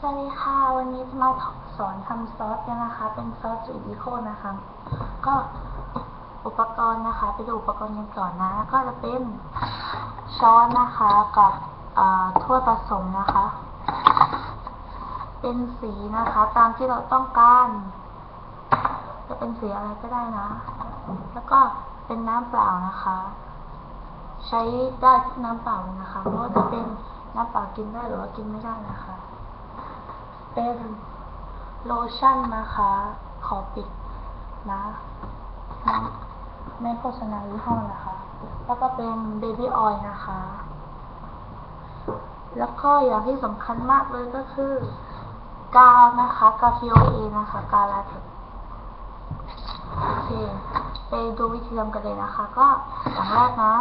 สวัสดีค่ะ วันนี้จะมาสอนทำซอสกันนะคะ เป็นซอสสูตรวิโคนะคะ ก็อุปกรณ์นะคะ ไปดูอุปกรณ์กันก่อนนะ ก็จะเป็นช้อนนะคะกับถ้วยผสมนะคะ เป็นสีนะคะ ตามที่เราต้องการ จะเป็นสีอะไรก็ได้นะ แล้วก็เป็นน้ำเปล่านะคะ ใช้ได้ทุกน้ำเปล่านะคะไม่ว่าจะเป็นน้ำเปล่ากินได้หรือว่ากินไม่ได้นะคะ เป็นโลชั่นนะคะ ขอปิดนะนะไม่โฆษณายี่ห้อนะคะ แล้วก็เป็นเบบี้ออยล์นะคะ แล้วก็อย่างที่สำคัญมากเลยก็คือกาวนะคะ กาว POA นะคะ กาวลาเท็กโอเค ไปดูวิธีทำกันเลยนะคะ ก็อย่างแรกนะ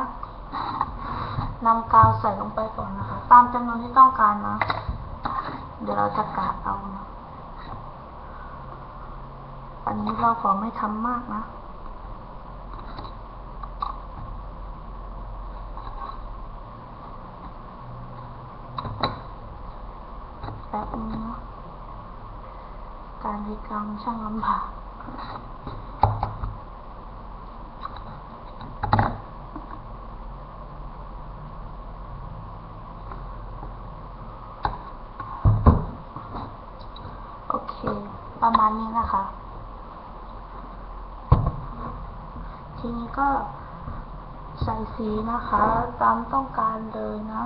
นำกาวใส่ลงไปก่อนนะคะ ตามจำนวนที่ต้องการนะ เดี๋ยวเราจะกะเอานะอันนี้เราขอไม่ทำมากนะแป๊บนึงนะการบริการช่างลำบาก โอเค ประมาณนี้นะคะ ทีนี้ก็ใส่สีนะคะ ตามต้องการเลยนะ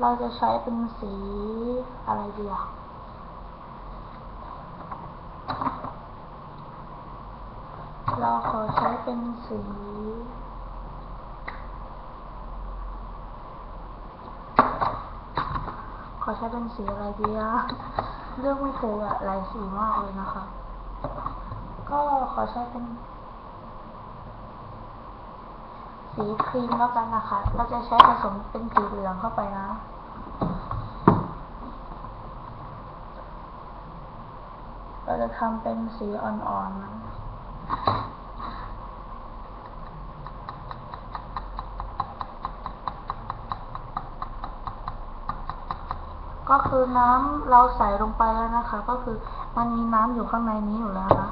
เราจะใช้เป็นสีอะไรดีอะเราขอใช้เป็นสีขอใช้เป็นสีอะไรดีอะ เลือกไม่ถูกอะหลายสีมากเลยนะคะ ก็ขอใช้เป็น สีครีมแล้วกันนะคะ เราจะใช้ผสมเป็นสีเหลืองเข้าไปนะเราจะทำเป็นสีอ่อนๆนะ ก็คือน้ำเราใส่ลงไปแล้วนะคะ ก็คือมันมีน้ำอยู่ข้างในนี้อยู่แล้วนะ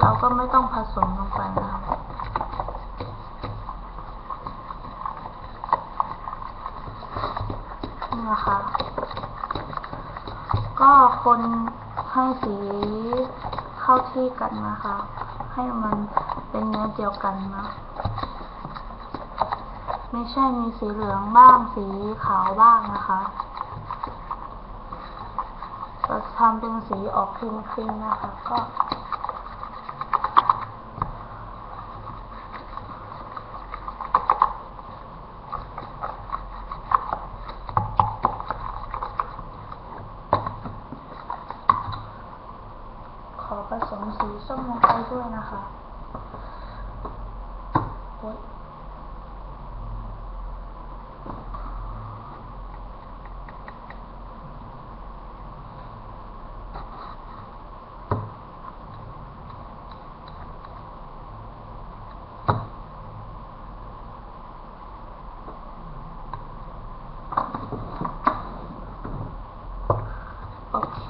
เราก็ไม่ต้องผสมลงไปนะคะนี่นะคะ ก็คนให้สีเข้าที่กันนะคะ ให้มันเป็นเนื้อเดียวกันนะไม่ใช่มีสีเหลืองบ้างสีขาวบ้างนะคะ ทำเป็นสีออกครีมๆนะคะก็ขอผสมสีส้มลงไปด้วยนะคะโอ๊ย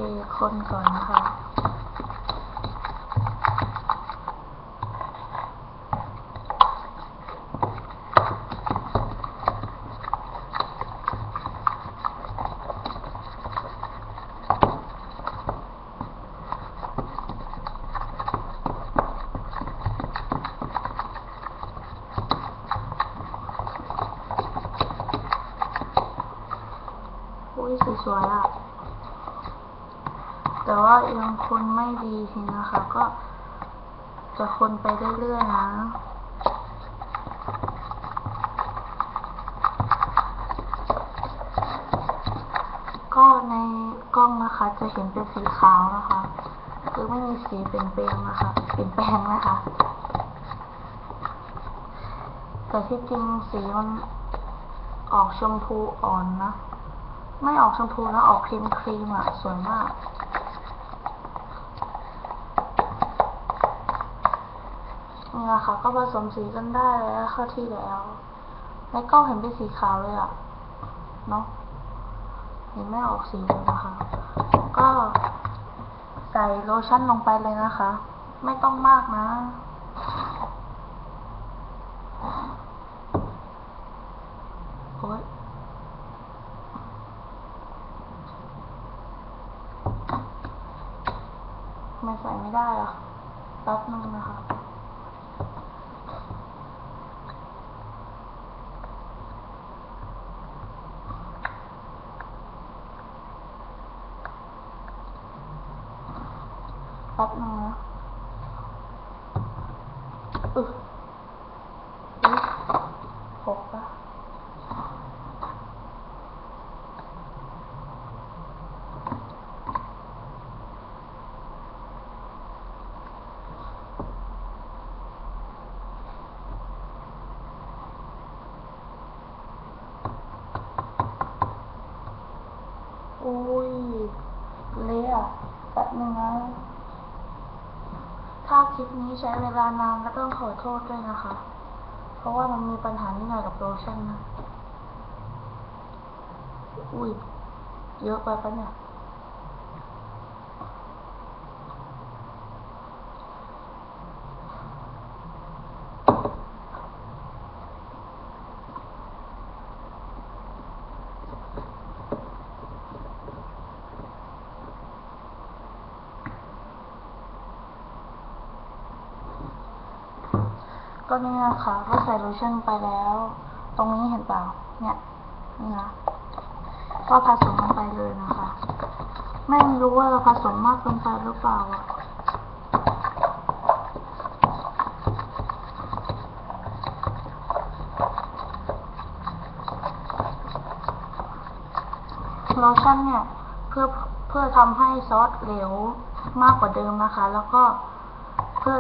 โอคนก่อนนะคะสวยๆอะ แต่ว่ายังคนไม่ดีทีนะคะ ก็จะคนไปเรื่อยๆนะก็ในกล้องนะคะ จะเห็นเป็นสีขาวนะคะ คือไม่มีสีเปลี่ยนแปลงนะคะเปลี่ยนแปลงนะคะ แต่ที่จริงสีมันออกชมพูอ่อนนะ ไม่ออกชมพูนะออกครีมครีมอะสวยมาก นี่นะคะก็ผสมสีกันได้แล้วเข้าที่แล้วในกล้องเห็นเป็นสีขาวเลยอะเนาะเห็นไม่ออกสีเลยนะคะ ก็ใส่โลชั่นลงไปเลยนะคะ ไม่ต้องมากนะโอ๊ยทำไม่ใส่ไม่ได้อะแป๊บนึงนะคะ แป๊บนึงนะอึ๊ะอุ๊ยหกปะอุ้ยเละอะแป๊บนึงนะ ถ้าค ลิปนี้ใช้เวลานานก็ต้องขอโทษด้วยนะคะ เพราะว่ามันมีปัญหานิดหน่อยกับโลชั่นนะ อุ้ย เยอะไปปะเนี่ย ก็นี่นะคะก็ใส่โลชั่นไปแล้ว ตรงนี้เห็นเปล่า เนี่ย นี่นะ ก็ผสมลงไปเลยนะคะ ไม่รู้ว่าเราผสมมากเกินไปหรือเปล่าอะโลชั่นเนี่ยเพื่อเพื่อทำให้ซอสเหลวมากกว่าเดิมนะคะ แล้วก็เพื่อ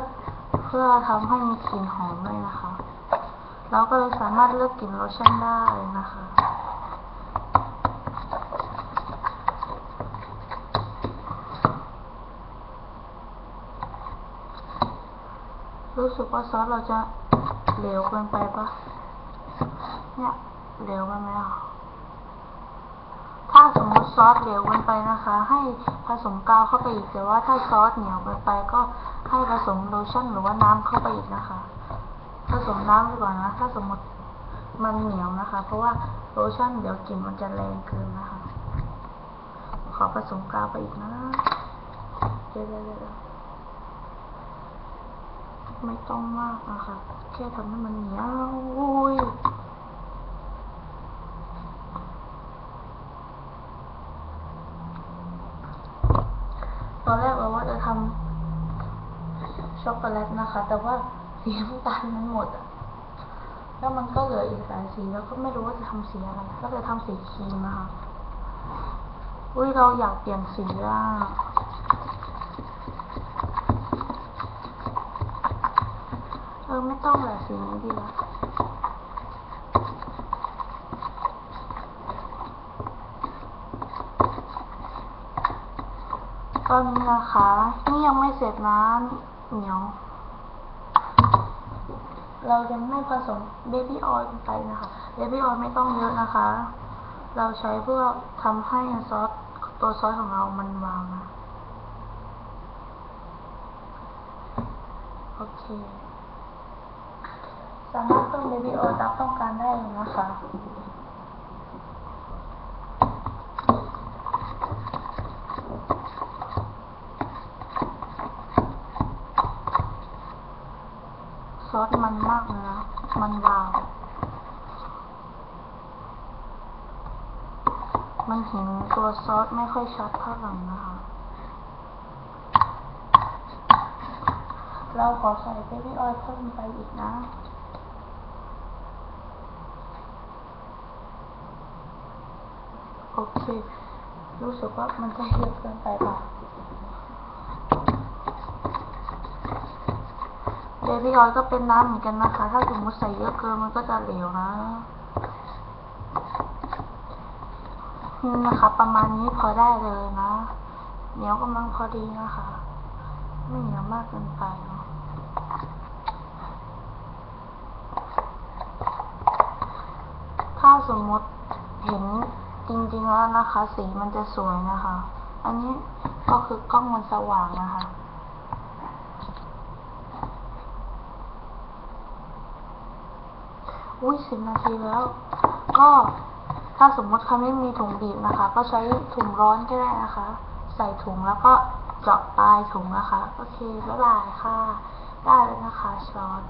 พื่อทำให้มีกลิ่นหอมด้วยนะคะ เราก็เลยสามารถเลือกกลิ่นโลชั่นได้นะคะรู้สึกว่าซอสเราจะเหลวเกินไปปะเนี่ยเหลวไปไหมอะถ้าสมมติ ซอสเหลวเกินไปนะคะ ให้ผสมกาวเข้าไปอีกแต่ว่าถ้าซอสเหนียวเกินไปก็ให้ผสมโลชั่นหรือว่าน้ำเข้าไปอีกนะคะ ผสมน้ำดีกว่านะ ถ้าสมมติมันเหนียวนะคะ เพราะว่าโลชั่นเดี๋ยวกลิ่นมันจะแรงเกินนะคะ ขอผสมกาวไปอีกนะเดี๋ยวเดี๋ยวไม่ต้องมากนะคะแค่ทำให้มันเหนียวอุ้ย ตอนแร กเราว่าจะทำช็อกโกแลตนะคะ แต่ว่าสีน้ำตาลมันหมดอะแล้วมันก็เหลืออีกหลายสีแล้วก็ไม่รู้ว่าจะทำสีอะไรก็เลยทำสีครีมนะคะอุ้ยเราอยากเปลี่ยนสีอะเออไม่ต้องแหละสีนี้ดีละ ตอนนี้นะคะ นี่ยังไม่เสร็จนะเหนียว เรายังไม่ผสมเบบี้ออยล์ไปนะคะเบบี้ออยล์ไม่ต้องเยอะนะคะ เราใช้เพื่อทำให้ซอสตัวซอสของเรามันวาวนะโอเค สามารถเพิ่มเบบี้ออยล์ตามต้องการได้เลยนะคะ ซอสมันมากเลยนะ มันวาว มันเห็นตัวซอสไม่ค่อยชัดเท่าไหร่นะคะ เราขอใส่เบบี้ออยล์เพิ่มไปอีกนะโอเค รู้สึกว่ามันจะเยอะเกินไปป่ะ เบบี้ออยก็เป็นน้ำเหมือนกันนะคะ ถ้าสมมติใส่เยอะเกินมันก็จะเหลวนะนี่นะคะ ประมาณนี้พอได้เลยนะเหนียวกำลังพอดีนะคะ ไม่เหนียวมากเกินไปเนาะถ้าสมมติเห็นจริงๆแล้วนะคะ สีมันจะสวยนะคะ อันนี้ก็คือกล้องมันสว่างนะคะ อุ้ยสิบนาทีแล้ว ก็ถ้าสมมติใครไม่มีถุงบีบนะคะ ก็ใช้ถุงร้อนก็ได้นะคะ ใส่ถุงแล้วก็เจาะปลายถุงนะคะ โอเค บ๊ายบายค่ะ ได้แล้วนะคะช็อต